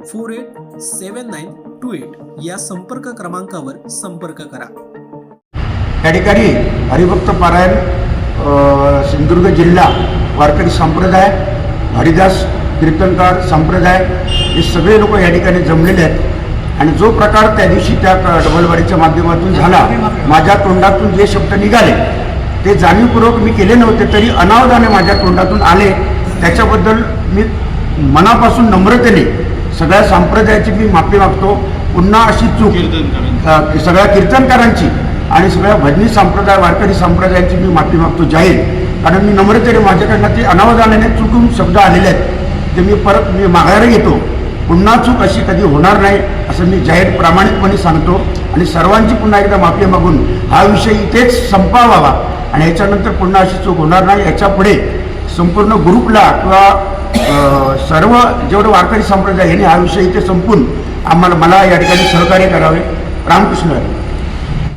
four eight seven nine two eight या संपर्क क्रमांकावर संपर्क करा. या ठिकाणी हरिभक्त पारायण सिंधुदुर्ग जिल्हा वारकरी संप्रदाय हरिदास कीर्तनकार संप्रदाय हे सगळे लोक या ठिकाणी जमलेले आहेत. आणि जो प्रकार त्या दिवशी त्या डबलवाडीच्या माध्यमातून झाला माझ्या तोंडातून जे शब्द निघाले ते जाणीवपूर्वक मी केले नव्हते तरी अनावधाने माझ्या तोंडातून आले. त्याच्याबद्दल मी मनापासून नम्रतेने सगळ्या संप्रदायाची मी माफी मागतो. पुन्हा अशी चूक सगळ्या कीर्तनकारांची आणि सगळ्या भजनी संप्रदाय वारकरी संप्रदायाची मी माफी मागतो. जाहीर कारण मी नम्रतेने माझ्याकडनं ते अनावधानाने चुकून शब्द आलेले आहेत. ते मी परत मी माघारी घेतो. पुन्हा चूक अशी कधी होणार नाही असं मी जाहीर प्रामाणिकपणे सांगतो. आणि सर्वांची पुन्हा एकदा माफी मागून हा विषय इथेच संपावावा. आणि ह्याच्यानंतर पुन्हा अशी चूक होणार नाही. याच्यापुढे संपूर्ण ग्रुपला किंवा सर्व जेवढं वारकरी संप्रदाय यांनी हा विषय इथे संपून आम्हाला मला या ठिकाणी सहकार्य करावे रामकृष्ण हरी.